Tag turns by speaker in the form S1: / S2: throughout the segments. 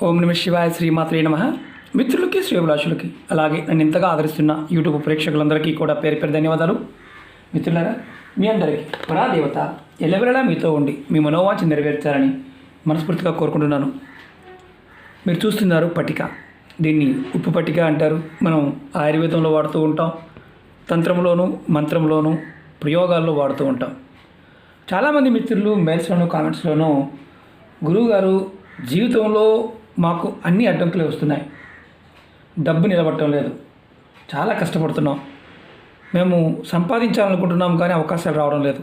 S1: ఓం నమ శివాయ శ్రీమాత్రే నమ. మిత్రులకి శ్రేభిలాషులకి అలాగే నన్ను ఇంతగా ఆదరిస్తున్న యూట్యూబ్ ప్రేక్షకులందరికీ కూడా పేరు పేరు ధన్యవాదాలు. మిత్రులారా మీ అందరికీ పరాదేవత ఎల్లవెల్లలా మీతో ఉండి మీ మనోవాంఛ నెరవేర్చాలని మనస్ఫూర్తిగా కోరుకుంటున్నాను. మీరు చూస్తున్నారు పట్టిక దీన్ని ఉప్పు పట్టిక అంటారు. మనం ఆయుర్వేదంలో వాడుతూ ఉంటాం. తంత్రంలోను మంత్రంలోను ప్రయోగాల్లో వాడుతూ ఉంటాం. చాలామంది మిత్రులు మెయిల్స్లోను కామెంట్స్లోనూ గురువుగారు జీవితంలో మాకు అన్ని అడ్డంకులు వస్తున్నాయి. డబ్బు నిలబడటం లేదు. చాలా కష్టపడుతున్నాం. మేము సంపాదించాలనుకుంటున్నాం కానీ అవకాశాలు రావడం లేదు.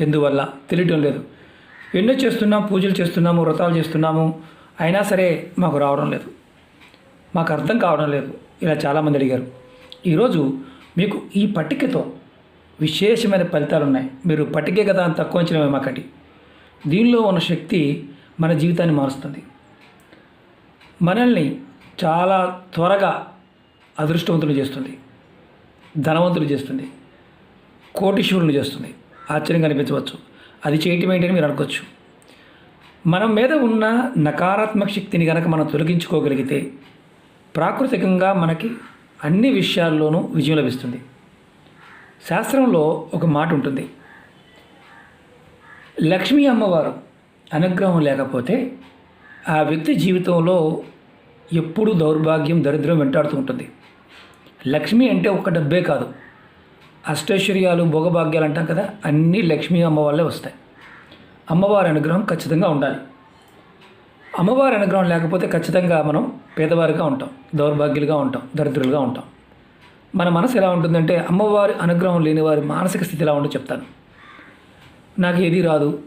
S1: ఎందువల్ల? తెలియటం లేదు. ఎన్నో చేస్తున్నాం పూజలు చేస్తున్నాము వ్రతాలు చేస్తున్నాము. అయినా సరే మాకు రావడం లేదు. మాకు అర్థం కావడం లేదు. ఇలా చాలామంది అడిగారు. ఈరోజు మీకు ఈ పట్టికతో విశేషమైన ఫలితాలు ఉన్నాయి. మీరు పట్టికే కదా అని తక్కువ అంచనా మాకటి దీనిలో ఉన్న శక్తి మన జీవితాన్ని మారుస్తుంది. మనల్ని చాలా త్వరగా అదృష్టవంతులు చేస్తుంది. ధనవంతులు చేస్తుంది. కోటీశ్వరులు చేస్తుంది. ఆశ్చర్యంగా అనిపించవచ్చు అది చేయటం ఏంటని మీరు అనుకోవచ్చు. మనం మీద ఉన్న నకారాత్మక శక్తిని కనుక మనం తొలగించుకోగలిగితే ప్రాకృతికంగా మనకి అన్ని విషయాల్లోనూ విజయం లభిస్తుంది. శాస్త్రంలో ఒక మాట ఉంటుంది. లక్ష్మీ అమ్మవారు అనుగ్రహం లేకపోతే ఆ వ్యక్తి జీవితంలో ఎప్పుడూ దౌర్భాగ్యం దరిద్రం వెంటాడుతూ ఉంటుంది. లక్ష్మి అంటే ఒక డబ్బే కాదు. అష్టైశ్వర్యాలు భోగభాగ్యాలు అంటాం కదా అన్నీ లక్ష్మీ అమ్మ వస్తాయి. అమ్మవారి అనుగ్రహం ఖచ్చితంగా ఉండాలి. అమ్మవారి అనుగ్రహం లేకపోతే ఖచ్చితంగా మనం పేదవారిగా ఉంటాం దౌర్భాగ్యులుగా ఉంటాం దరిద్రులుగా ఉంటాం. మన మనసు ఎలా ఉంటుందంటే అమ్మవారి అనుగ్రహం లేని వారి మానసిక స్థితి ఎలా ఉంటుందో చెప్తాను. నాకు ఏది రాదు.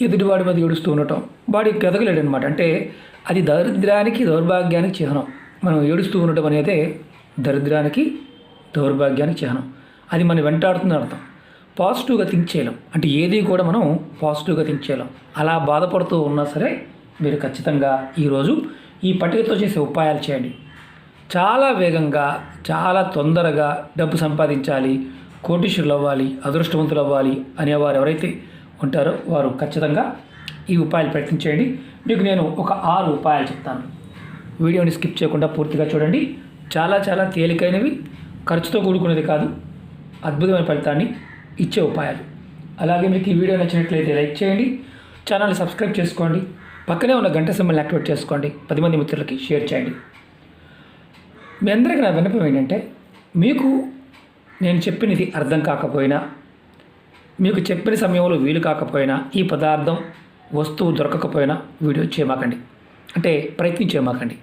S1: ఎదుటివాడి మీద ఏడుస్తూ ఉండటం. వాడి ఎదగలేడు అంటే అది దరిద్రానికి దౌర్భాగ్యానికి చిహ్నం. మనం ఏడుస్తూ ఉండటం అనేది దరిద్రానికి దౌర్భాగ్యానికి చిహ్నం. అది మనం వెంటాడుతుంది అర్థం. పాజిటివ్గా థింక్ చేయలేం. అంటే ఏది కూడా మనం పాజిటివ్గా థింక్ చేయలేం. అలా బాధపడుతూ ఉన్నా సరే మీరు ఖచ్చితంగా ఈరోజు ఈ పట్టికతో చేసే ఉపాయాలు చేయండి. చాలా వేగంగా చాలా తొందరగా డబ్బు సంపాదించాలి కోటీశ్వరులు అవ్వాలి అదృష్టవంతులు అవ్వాలి అనేవారు ఎవరైతే ఉంటారో వారు ఖచ్చితంగా ఈ ఉపాయాలు ప్రయత్నించేయండి మీకు నేను ఒక ఆరు ఉపాయాలు చెప్తాను. వీడియోని స్కిప్ చేయకుండా పూర్తిగా చూడండి. చాలా చాలా తేలికైనవి ఖర్చుతో కూడుకునేది కాదు అద్భుతమైన ఫలితాన్ని ఇచ్చే ఉపాయాలు. అలాగే మీకు ఈ వీడియో నచ్చినట్లయితే లైక్ చేయండి ఛానల్ని సబ్స్క్రైబ్ చేసుకోండి పక్కనే ఉన్న గంట సింబల్ని యాక్టివేట్ చేసుకోండి పది మంది మిత్రులకి షేర్ చేయండి. మీ అందరికీ నా విన్నపం ఏంటంటే మీకు నేను చెప్పినది అర్థం కాకపోయినా మీకు చెప్పిన సమయంలో వీలు కాకపోయినా ఈ పదార్థం వస్తువు దొరకకపోయినా వీడియో చేయమాకండి. అంటే ప్రయత్నించేమాకండి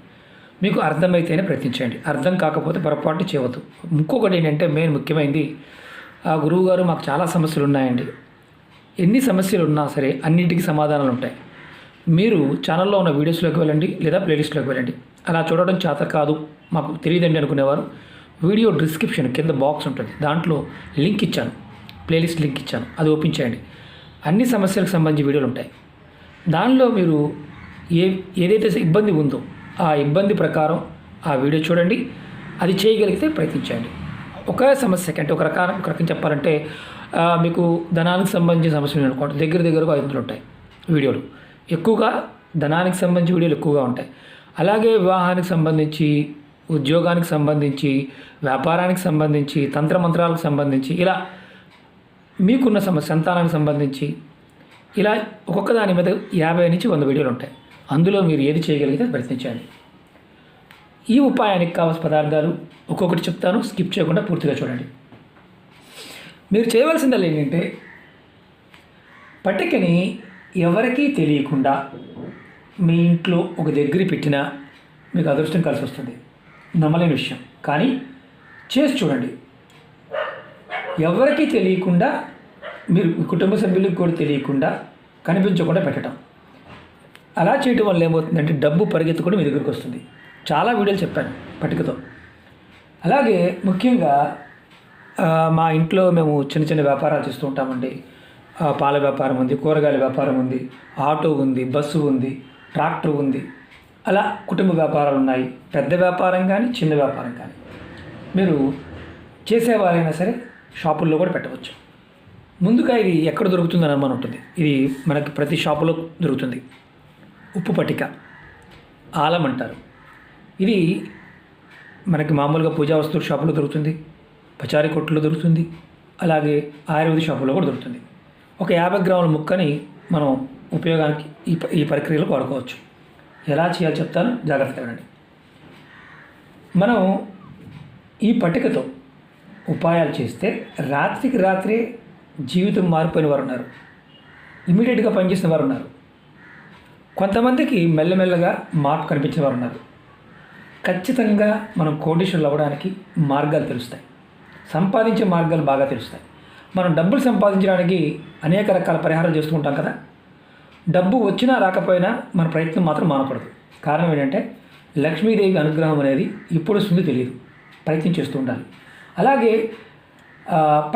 S1: మీకు అర్థమైతేనే ప్రయత్నించండి అర్థం కాకపోతే పొరపాటు చేయవద్దు. ఇంకొకటి ఏంటంటే మెయిన్ ముఖ్యమైనది ఆ గురువు గారు మాకు చాలా సమస్యలు ఉన్నాయండి ఎన్ని సమస్యలు ఉన్నా సరే అన్నింటికి సమాధానాలు ఉంటాయి మీరు ఛానల్లో ఉన్న వీడియోస్లోకి వెళ్ళండి లేదా ప్లేలిస్ట్లోకి వెళ్ళండి. అలా చూడడం చేత కాదు మాకు తెలియదండి అనుకునేవారు. వీడియో డిస్క్రిప్షన్ కింద బాక్స్ ఉంటుంది. దాంట్లో లింక్ ఇచ్చాను. ప్లేలిస్ట్ లింక్ ఇచ్చాను. అది ఓపెన్ చేయండి. అన్ని సమస్యలకు సంబంధించి వీడియోలు ఉంటాయి. దానిలో మీరు ఏ ఏదైతే ఇబ్బంది ఉందో ఆ ఇబ్బంది ప్రకారం ఆ వీడియో చూడండి. అది చేయగలిగితే ప్రయత్నించండి. ఒక సమస్యకి అంటే ఒక రకాల ఒక రకం చెప్పాలంటే మీకు ధనానికి సంబంధించిన సమస్యలు అనుకోండి. దగ్గర దగ్గరగా ఐదు వందలు ఉంటాయి వీడియోలు. ఎక్కువగా ధనానికి సంబంధించి వీడియోలు ఎక్కువగా ఉంటాయి. అలాగే వివాహానికి సంబంధించి ఉద్యోగానికి సంబంధించి వ్యాపారానికి సంబంధించి తంత్రమంత్రాలకు సంబంధించి ఇలా మీకున్న సమస్య సంతానానికి సంబంధించి ఇలా ఒక్కొక్క దాని మీద యాభై నుంచి వంద వీడియోలు ఉంటాయి. అందులో మీరు ఏది చేయగలిగితే ప్రయత్నించండి. ఈ ఉపాయానికి కావాల్సిన పదార్థాలు ఒక్కొక్కటి చెప్తాను స్కిప్ చేయకుండా పూర్తిగా చూడండి. మీరు చేయవలసిందల్లా ఏంటంటే పట్టికని ఎవరికీ తెలియకుండా మీ ఇంట్లో ఒక దగ్గర పెట్టినా మీకు అదృష్టం కలిసి వస్తుంది. నమ్మలేని విషయం. కానీ చేసి చూడండి. ఎవరికీ తెలియకుండా మీరు కుటుంబ సభ్యులకు కూడా తెలియకుండా కనిపించకుండా పెట్టడం. అలా చేయటం వల్ల ఏమవుతుందంటే డబ్బు పరిగెత్తుకొని మీ దగ్గరికి వస్తుంది. చాలా వీడియోలు చెప్పాను పట్టికతో. అలాగే ముఖ్యంగా మా ఇంట్లో మేము చిన్న చిన్న వ్యాపారాలు చేస్తూ ఉంటామండి. పాల వ్యాపారం ఉంది కూరగాయల వ్యాపారం ఉంది ఆటో ఉంది బస్సు ఉంది ట్రాక్టర్ ఉంది. అలా కుటుంబ వ్యాపారాలు ఉన్నాయి. పెద్ద వ్యాపారం కానీ చిన్న వ్యాపారం కానీ. మీరు చేసేవారైనా సరే షాపుల్లో కూడా పెట్టవచ్చు. ముందుగా ఇది ఎక్కడ దొరుకుతుందని అనుమానం ఉంటుంది. ఇది మనకి ప్రతి షాపులో దొరుకుతుంది. ఉప్పు పట్టిక. ఆలం అంటారు. ఇది మనకి మామూలుగా పూజా వస్తువుల షాపులో దొరుకుతుంది. పచారీ కొట్టులో దొరుకుతుంది. అలాగే ఆయుర్వేద షాపులో కూడా దొరుకుతుంది. ఒక యాభై గ్రాముల ముక్కని మనం ఉపయోగానికి ఈ ప- ఈ ప్రక్రియలో వాడుకోవచ్చు. ఎలా చేయాలో చెప్తాను. జాగ్రత్తగా వినండి. మనం ఈ పట్టికతో ఉపాయాలు చేస్తే రాత్రికి రాత్రే జీవితం మారిపోయిన వారు ఉన్నారు ఇమీడియట్గా పనిచేసిన వారు ఉన్నారు కొంతమందికి మెల్లమెల్లగా మార్పు కనిపించిన వారు ఉన్నారు ఖచ్చితంగా మనం కోటీశ్వరులు అవ్వడానికి మార్గాలు తెలుస్తాయి. సంపాదించే మార్గాలు బాగా తెలుస్తాయి. మనం డబ్బులు సంపాదించడానికి అనేక రకాల పరిహారాలు చేస్తూ ఉంటాం కదా? డబ్బు వచ్చినా రాకపోయినా మన ప్రయత్నం మాత్రం మానకూడదు. కారణం ఏంటంటే లక్ష్మీదేవి అనుగ్రహం అనేది ఎప్పుడు వస్తుందో తెలియదు. ప్రయత్నం చేస్తూ ఉండాలి. అలాగే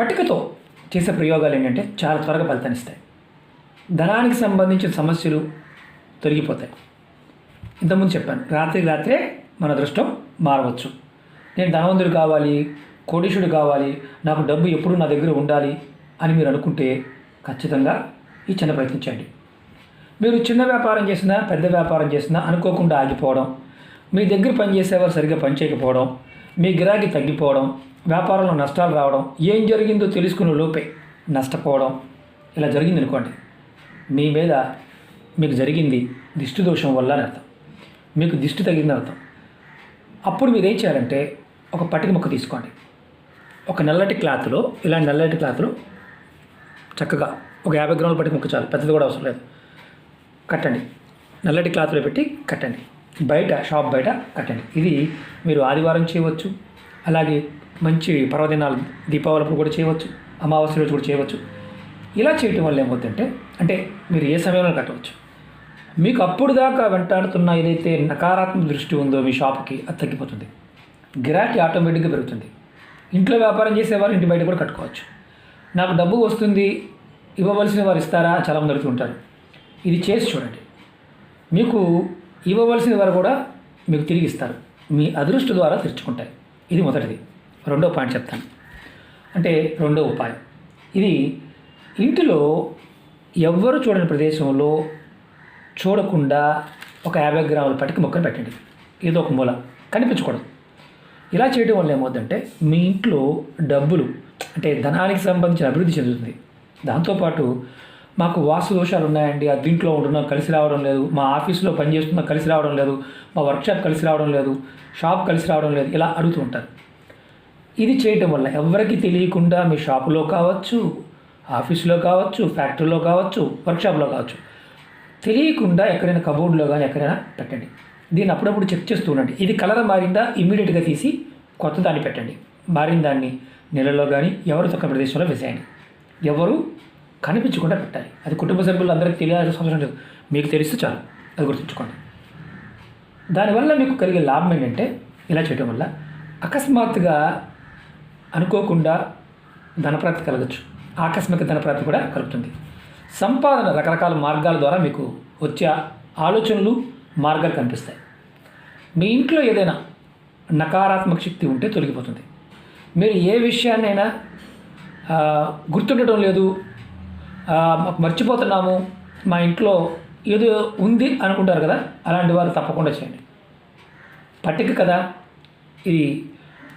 S1: పట్టికతో చేసే ప్రయోగాలు ఏంటంటే చాలా త్వరగా ఫలితాన్నిస్తాయి ధనానికి సంబంధించిన సమస్యలు తొలగిపోతాయి. ఇంతకుముందు చెప్పాను రాత్రికి రాత్రే మన అదృష్టం మారవచ్చు. నేను ధనవంతుడు కావాలి కోటీశుడు కావాలి నాకు డబ్బు ఎప్పుడు నా దగ్గర ఉండాలి అని మీరు అనుకుంటే ఖచ్చితంగా ఈ చిన్న ప్రయత్నం చేయండి. మీరు చిన్న వ్యాపారం చేసినా పెద్ద వ్యాపారం చేసినా అనుకోకుండా ఆగిపోవడం మీ దగ్గర పనిచేసేవారు సరిగ్గా పనిచేయకపోవడం మీ గిరాకీ తగ్గిపోవడం వ్యాపారంలో నష్టాలు రావడం ఏం జరిగిందో తెలుసుకునే లోపే నష్టపోవడం ఇలా జరిగింది అనుకోండి మీ మీద మీకు జరిగింది దిష్టి దోషం వల్ల అని అర్థం. మీకు దిష్టి తగిలిందని అర్థం. అప్పుడు మీరు ఏం చేయాలంటే ఒక పట్టిక ముక్క తీసుకోండి. ఒక నల్లటి క్లాత్లో ఇలాంటి నల్లటి క్లాత్లో చక్కగా ఒక యాభై గ్రాముల పట్టిక ముక్క చాలు పెద్దది కూడా అవసరం లేదు. కట్టండి. నల్లటి క్లాత్లో పెట్టి కట్టండి. బయట షాప్ బయట కట్టండి. ఇది మీరు ఆదివారం చేయవచ్చు. అలాగే మంచి పర్వదినాలు దీపావళి అప్పుడు కూడా చేయవచ్చు అమావాస్య రోజు కూడా చేయవచ్చు. ఇలా చేయటం వల్ల ఏమవుతుందంటే అంటే మీరు ఏ సమయంలో కట్టవచ్చు? మీకు అప్పుడు దాకా వెంటాడుతున్న ఏదైతే నకారాత్మక దృష్టి ఉందో మీ షాప్కి అది తగ్గిపోతుంది. గిరాకీ ఆటోమేటిక్గా పెరుగుతుంది. ఇంట్లో వ్యాపారం చేసేవారు ఇంటి బయట కూడా కట్టుకోవచ్చు. నాకు డబ్బు వస్తుంది ఇవ్వవలసిన వారు ఇస్తారా? చాలామంది అడుగుతుంటారు ఇది చేసి చూడండి. మీకు ఇవ్వవలసిన వారు కూడా మీకు తిరిగి ఇస్తారు. మీ అదృష్ట ద్వారా తెరుచుకుంటాయి. ఇది మొదటిది. రెండో పాయింట్ చెప్తాను. అంటే రెండో ఉపాయం. ఇది ఇంటిలో ఎవ్వరు చూడని ప్రదేశంలో చూడకుండా ఒక యాభై గ్రాముల పటికి మొక్కను పెట్టండి. ఏదో ఒక మూల. కనిపించకూడదు. ఇలా చేయడం వల్ల ఏమవుతుందంటే మీ ఇంట్లో డబ్బులు అంటే ధనానికి సంబంధించిన అభివృద్ధి చెందుతుంది. దాంతోపాటు మాకు వాస్తు దోషాలు ఉన్నాయండి. ఆ దీంట్లో ఉంటున్నాం కలిసి రావడం లేదు. మా ఆఫీస్లో పనిచేస్తున్నా కలిసి రావడం లేదు. మా వర్క్షాప్ కలిసి రావడం లేదు. షాప్ కలిసి రావడం లేదు. ఇలా అడుగుతూ ఉంటారు. ఇది చేయటం వల్ల ఎవరికి తెలియకుండా మీ షాపులో కావచ్చు ఆఫీసులో కావచ్చు ఫ్యాక్టరీలో కావచ్చు వర్క్షాప్లో కావచ్చు. తెలియకుండా ఎక్కడైనా కబోర్డ్లో కానీ ఎక్కడైనా పెట్టండి. దీన్ని అప్పుడప్పుడు చెక్ చేస్తూ ఉండండి. ఇది కలర్ మారిందా ఇమీడియట్గా తీసి కొత్త దాన్ని పెట్టండి. మారిన దాన్ని నెలలో కానీ ఎవరు తక్కువ ప్రదేశంలో వేసేయండి. ఎవరు కనిపించకుండా పెట్టాలి. అది కుటుంబ సభ్యులు అందరికీ తెలియాల్సిన అవసరం లేదు. మీకు తెలిస్తే చాలు. అది గుర్తుంచుకోండి. దానివల్ల మీకు కలిగే లాభం ఏంటంటే ఇలా చేయడం వల్ల అకస్మాత్తుగా అనుకోకుండా ధనప్రాప్తి కలగచ్చు. ఆకస్మిక ధనప్రాప్తి కూడా కలుగుతుంది. సంపాదన రకరకాల మార్గాల ద్వారా మీకు వచ్చే ఆలోచనలు మార్గాలు కనిపిస్తాయి. మీ ఇంట్లో ఏదైనా నకారాత్మక శక్తి ఉంటే తొలగిపోతుంది. మీరు ఏ విషయాన్నైనా గుర్తుండటం లేదు మర్చిపోతున్నాము మా ఇంట్లో ఏదో ఉంది అనుకుంటారు కదా అలాంటి వారు తప్పకుండా చేయండి. పట్టిక కదా ఇది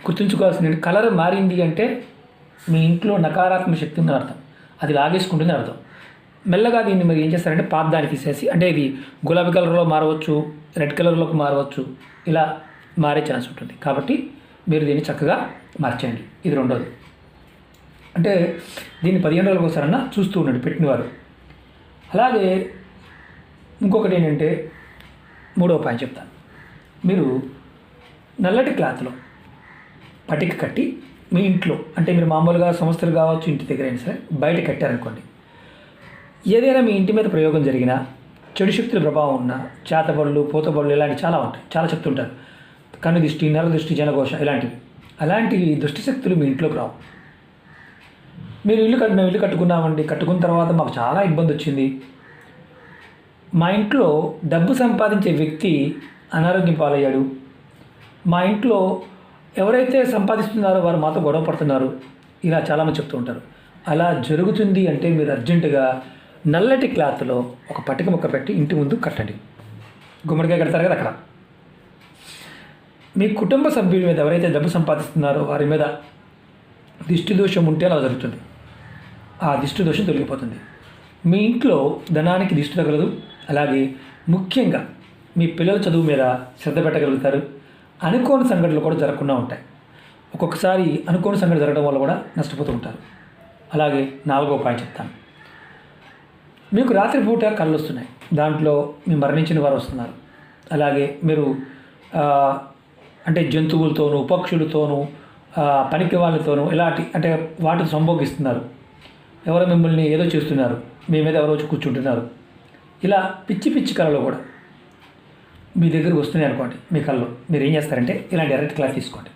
S1: గుర్తుంచుకోవాల్సింది కలర్ మారింది అంటే మీ ఇంట్లో నకారాత్మక శక్తి ఉందని అర్థం. అది లాగేసుకుంటుంది అర్థం. మెల్లగా దీన్ని మరి ఏం చేస్తారంటే పాదాన్ని తీసేసి అంటే ఇది గులాబీ కలర్లో మారవచ్చు రెడ్ కలర్లోకి మారవచ్చు ఇలా మారే ఛాన్స్ ఉంటుంది. కాబట్టి మీరు దీన్ని చక్కగా మార్చేయండి. ఇది రెండోది. అంటే దీన్ని పదిహేను రోజులకు ఒకసారన్నా చూస్తూ ఉండండి పెట్టినవారు. అలాగే ఇంకొకటి ఏంటంటే మూడో పాయింట్ చెప్తాను. మీరు నల్లటి క్లాత్లో పటిక కట్టి మీ ఇంట్లో అంటే మీరు మామూలుగా సంస్థలు కావచ్చు ఇంటి దగ్గర అయినా సరే బయట కట్టారనుకోండి. ఏదైనా మీ ఇంటి మీద ప్రయోగం జరిగినా చెడు శక్తుల ప్రభావం ఉన్న చేతబడులు పూతబడులు ఇలాంటివి చాలా ఉంటాయి చాలా చెప్తుంటారు కన్ను దృష్టి నర దృష్టి జనఘోష ఇలాంటివి. అలాంటివి దుష్టి శక్తులు మీ ఇంట్లోకి రావు. మీరు ఇల్లు కట్టు మేము ఇల్లు కట్టుకున్నామండి కట్టుకున్న తర్వాత మాకు చాలా ఇబ్బంది వచ్చింది. మా ఇంట్లో డబ్బు సంపాదించే వ్యక్తి అనారోగ్యం పాలయ్యాడు. మా ఇంట్లో ఎవరైతే సంపాదిస్తున్నారో వారు మాతో గొడవ పడుతున్నారు. ఇలా చాలామంది చెప్తూ ఉంటారు. అలా జరుగుతుంది అంటే మీరు అర్జెంటుగా నల్లటి క్లాత్లో ఒక పట్టిక ముక్క పెట్టి ఇంటి ముందు కట్టండి. గుమ్మడికాయ కడతారు కదా అక్కడ. మీ కుటుంబ సభ్యుల మీద ఎవరైతే డబ్బు సంపాదిస్తున్నారో వారి మీద దిష్టి దోషం ఉంటే అలా జరుగుతుంది. ఆ దిష్టి దోషం తొలగిపోతుంది. మీ ఇంట్లో ధనానికి దిష్టి తగలదు. అలాగే ముఖ్యంగా మీ పిల్లల చదువు మీద శ్రద్ధ పెట్టగలుగుతారు. అనుకోని సంఘటనలు కూడా జరగకుండా ఉంటాయి. ఒక్కొక్కసారి అనుకోని సంఘటన జరగడం వల్ల కూడా నష్టపోతూ ఉంటారు. అలాగే నాలుగో పాయింట్ చెప్తాను. మీకు రాత్రిపూట కళ్ళు వస్తున్నాయి. దాంట్లో మీ మరణించిన వారు వస్తున్నారు. అలాగే మీరు అంటే జంతువులతోనూ పక్షులతోనూ పనికి వాళ్ళతోనూ ఇలాంటి అంటే వాటిని సంభోగిస్తున్నారు. ఎవరో మిమ్మల్ని ఏదో చేస్తున్నారు. మీ మీద ఎవరో వచ్చి కూర్చుంటున్నారు. ఇలా పిచ్చి పిచ్చి కళలు కూడా. మీ దగ్గర వస్తున్నాయి అనుకోండి మీ కళ్ళు. మీరు ఏం చేస్తారంటే ఇలాంటి ఎర్రటి క్లాత్ తీసుకోండి.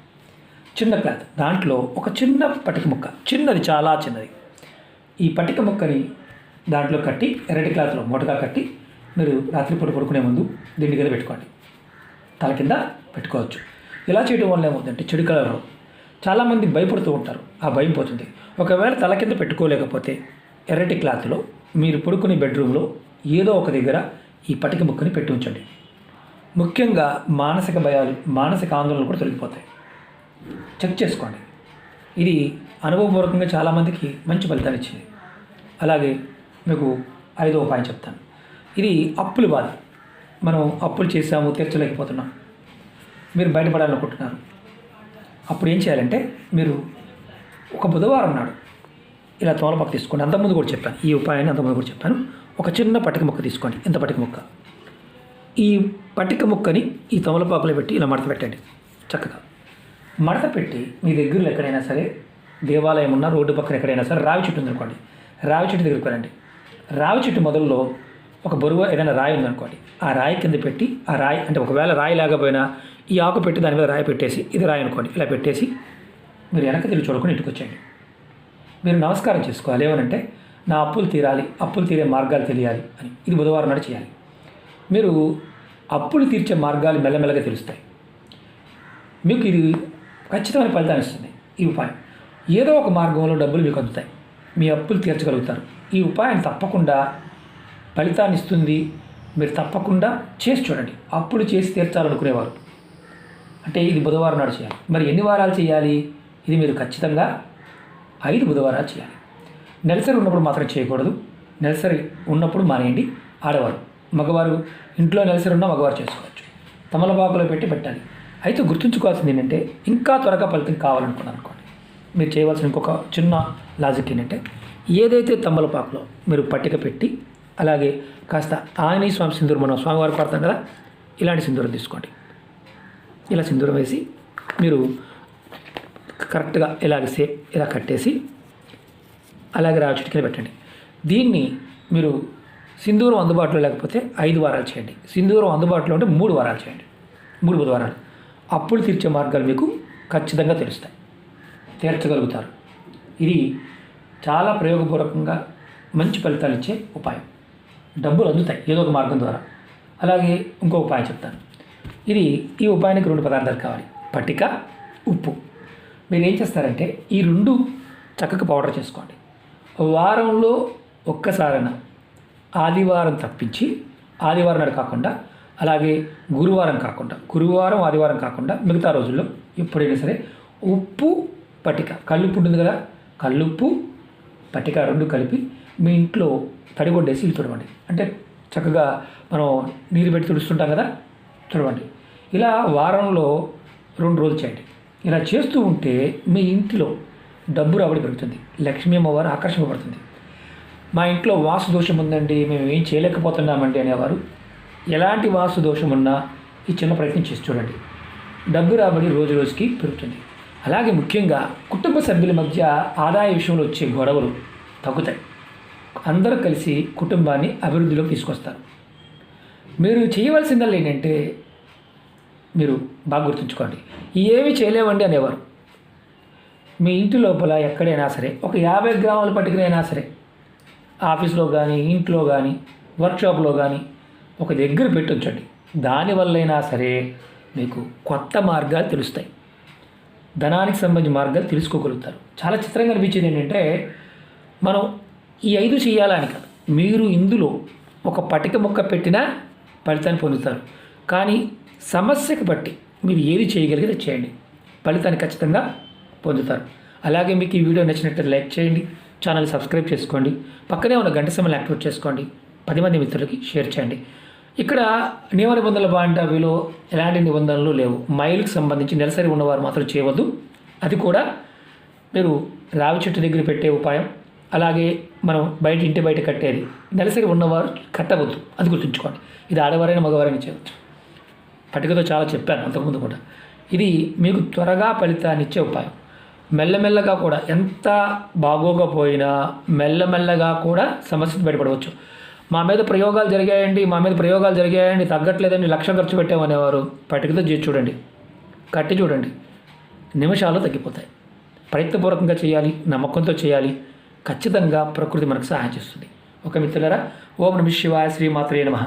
S1: చిన్న క్లాత్ దాంట్లో ఒక చిన్న పటిక ముక్క. చిన్నది చాలా చిన్నది. ఈ పటిక ముక్కని దాంట్లో కట్టి ఎర్రటి క్లాత్లో మూటగా కట్టి మీరు రాత్రిపూట పడుకునే ముందు దిండి కింద పెట్టుకోండి. తల కింద పెట్టుకోవచ్చు. ఇలా చేయడం వల్ల ఏమవుతుందంటే చెడు కలర్ చాలామంది భయపడుతూ ఉంటారు. ఆ భయం పోతుంది. ఒకవేళ తల కింద పెట్టుకోలేకపోతే ఎర్రటి క్లాత్లో మీరు పడుకునే బెడ్రూమ్లో ఏదో ఒక దగ్గర ఈ పటిక ముక్కని పెట్టి ఉంచండి. ముఖ్యంగా మానసిక భయాలు మానసిక ఆందోళనలు కూడా తొలగిపోతాయి. చెక్ చేసుకోండి. ఇది అనుభవపూర్వకంగా చాలామందికి మంచి ఫలితాన్ని ఇచ్చింది. అలాగే మీకు ఐదో ఉపాయం చెప్తాను. ఇది అప్పుల బాధ. మనం అప్పులు చేసాము తీర్చలేకపోతున్నాం. మీరు బయటపడాలనుకుంటున్నారు. అప్పుడు ఏం చేయాలంటే మీరు ఒక బుధవారం నాడు ఇలా తోలపాకు తీసుకోండి. అంతకుముందు కూడా చెప్పాను. ఈ ఉపాయాన్ని అంతకుముందు కూడా చెప్పాను. ఒక చిన్న పటిక ముక్క తీసుకోండి. ఇంత పటిక ముక్క. ఈ పట్టిక ముక్కని ఈ తమలపాకులో పెట్టి ఇలా మడత పెట్టండి. చక్కగా. మడత పెట్టి మీ దగ్గరలో ఎక్కడైనా సరే దేవాలయం ఉన్న రోడ్డు పక్కన ఎక్కడైనా సరే రావి చెట్టు ఉందనుకోండి. రావి చెట్టు దగ్గరికి వెళ్ళండి. రావి చెట్టు మొదల్లో ఒక బరువు ఏదైనా రాయి ఉందనుకోండి. ఆ రాయి కింద పెట్టి ఆ రాయి అంటే ఒకవేళ రాయి లేకపోయినా ఈ ఆకు పెట్టి దాని మీద రాయి పెట్టేసి ఇది రాయి అనుకోండి. ఇలా పెట్టేసి మీరు వెనక తిరిగి చూడకుండా ఇంటికి వచ్చేయండి. మీరు నమస్కారం చేసుకోవాలి. ఏమనంటే నా అప్పులు తీరాలి అప్పులు తీరే మార్గాలు తెలియాలి అని. ఇది బుధవారం నాడు చేయాలి. మీరు అప్పులు తీర్చే మార్గాలు మెల్లమెల్లగా తెలుస్తాయి. మీకు ఇది ఖచ్చితమైన ఫలితాన్ని ఇస్తుంది. ఈ ఉపాయం. ఏదో ఒక మార్గంలో డబ్బులు మీకు అందుతాయి. మీ అప్పులు తీర్చగలుగుతారు. ఈ ఉపాయం తప్పకుండా ఫలితాన్ని ఇస్తుంది. మీరు తప్పకుండా చేసి చూడండి. అప్పులు చేసి తీర్చాలనుకునేవారు. అంటే ఇది బుధవారం నాడు చేయాలి. మరి ఎన్ని వారాలు చేయాలి? ఇది మీరు ఖచ్చితంగా ఐదు బుధవారాలు చేయాలి. నెలసరి ఉన్నప్పుడు మాత్రం చేయకూడదు. నెలసరి ఉన్నప్పుడు మానేయండి. ఆడవారు. మగవారు ఇంట్లో నెలసరి ఉన్న మగవారు చేసుకోవచ్చు. తమలపాకులో పెట్టి పెట్టాలి. అయితే గుర్తుంచుకోవాల్సింది ఏంటంటే ఇంకా త్వరగా ఫలితం కావాలనుకున్నాను అనుకోండి. మీరు చేయవలసిన ఇంకొక చిన్న లాజిక్ ఏంటంటే ఏదైతే తమలపాకులో మీరు పట్టిక పెట్టి అలాగే కాస్త ఆంజనేయ స్వామి సింధూరం మనం స్వామివారికి పడతాం కదా ఇలాంటి సింధూరం తీసుకోండి. ఇలా సింధూరం వేసి మీరు కరెక్ట్గా ఇలాగ సేఫ్ ఇలా కట్టేసి అలాగే రావి కింద పెట్టండి. దీన్ని మీరు సింధూరం అందుబాటులో లేకపోతే ఐదు వారాలు చేయండి. సింధూరం అందుబాటులో ఉంటే మూడు వారాలు చేయండి. మూడు బుధవారాలు అప్పులు తీర్చే మార్గాలు మీకు ఖచ్చితంగా తెలుస్తాయి. తీర్చగలుగుతారు. ఇది చాలా ప్రయోగపూర్వకంగా మంచి ఫలితాలు ఇచ్చే ఉపాయం. డబ్బులు అందుతాయి ఏదో ఒక మార్గం ద్వారా. అలాగే ఇంకో ఉపాయం చెప్తాను. ఇది ఈ ఉపాయానికి రెండు పదార్థాలు కావాలి. పట్టిక ఉప్పు. మీరు ఏం చేస్తారంటే ఈ రెండు చక్కగా పౌడర్ చేసుకోండి. వారంలో ఒక్కసారైనా ఆదివారం తప్పించి ఆదివారం నాడు కాకుండా అలాగే గురువారం కాకుండా గురువారం ఆదివారం కాకుండా మిగతా రోజుల్లో ఎప్పుడైనా సరే ఉప్పు పట్టిక కల్లుప్పు ఉంటుంది కదా కల్లుప్పు పట్టిక రెండు కలిపి మీ ఇంట్లో తడిగొడ్డేసి ఇల్లు తుడవండి. అంటే చక్కగా మనం నీరు పెట్టి తుడుస్తుంటాం కదా తుడవండి. ఇలా వారంలో రెండు రోజులు చేయండి. ఇలా చేస్తూ ఉంటే మీ ఇంటిలో డబ్బు రాబడి పెరుగుతుంది. లక్ష్మీ అమ్మవారు ఆకర్షింపబడుతుంది. మా ఇంట్లో వాసు దోషం ఉందండి మేము ఏం చేయలేకపోతున్నామండి అనేవారు. ఎలాంటి వాసు దోషం ఉన్నా ఈ చిన్న ప్రయత్నం చేసి చూడండి. డబ్బు రాబడి రోజు రోజుకి పెరుగుతుంది. అలాగే ముఖ్యంగా కుటుంబ సభ్యుల మధ్య ఆదాయ విషయంలో వచ్చే గొడవలు తగ్గుతాయి. అందరూ కలిసి కుటుంబాన్ని అభివృద్ధిలో తీసుకొస్తారు. మీరు చేయవలసిందల్లా ఏంటంటే మీరు బాగా గుర్తుంచుకోండి. ఏమి చేయలేవండి అనేవారు. మీ ఇంటి లోపల ఎక్కడైనా సరే ఒక యాభై గ్రాముల పట్టుకునైనా సరే ఆఫీస్లో కానీ ఇంట్లో కానీ వర్క్షాప్లో కానీ ఒక దగ్గర పెట్టి ఉంచండి దానివల్లైనా సరే మీకు కొత్త మార్గాలు తెలుస్తాయి. ధనానికి సంబంధించిన మార్గాలు తెలుసుకోగలుగుతారు. చాలా చిత్రంగా అనిపించేది ఏంటంటే మనం ఈ ఐదు చేయాలని కాదు. మీరు ఇందులో ఒక పటిక ముక్క పెట్టినా ఫలితాన్ని పొందుతారు. కానీ సమస్యకు బట్టి మీరు ఏది చేయగలిగితే చేయండి. ఫలితాన్ని ఖచ్చితంగా పొందుతారు. అలాగే మీకు ఈ వీడియో నచ్చినట్లయితే లైక్ చేయండి. ఛానల్ సబ్స్క్రైబ్ చేసుకోండి. పక్కనే ఉన్న గంట సమయాన్ని యాక్టివేట్ చేసుకోండి. పది మంది మిత్రులకి షేర్ చేయండి. ఇక్కడ నియమ నిబంధనల బాంటవిలో ఎలాంటి నిబంధనలు లేవు. మైల్కి సంబంధించి నెలసరి ఉన్నవారు మాత్రం చేయవద్దు. అది కూడా మీరు రావి చెట్టు దగ్గర పెట్టే ఉపాయం. అలాగే మనం బయట ఇంటి బయట కట్టేది. నెలసరి ఉన్నవారు కట్టవద్దు. అది గుర్తుంచుకోండి. ఇది ఆడవారైనా మగవారైనా చేయవచ్చు. పట్టికతో చాలా చెప్పాను అంతకుముందు కూడా. ఇది మీకు త్వరగా ఫలితాన్ని ఇచ్చే ఉపాయం. మెల్లమెల్లగా కూడా ఎంత బాగోకపోయినా మెల్లమెల్లగా కూడా సమస్యను బయటపడవచ్చు. మా మీద ప్రయోగాలు జరిగాయండి మా మీద ప్రయోగాలు జరిగాయండి తగ్గట్లేదండి లక్ష ఖర్చు పెట్టామనేవారు పట్టికతో చేసి చూడండి కట్టి చూడండి. నిమిషాలు తగ్గిపోతాయి. ప్రయత్నపూర్వకంగా చేయాలి నమ్మకంతో చేయాలి. ఖచ్చితంగా ప్రకృతి మనకు సహాయం చేస్తుంది. ఒక మిత్రులారా ఓం నమ శివాయ శ్రీమాత్రే నమ.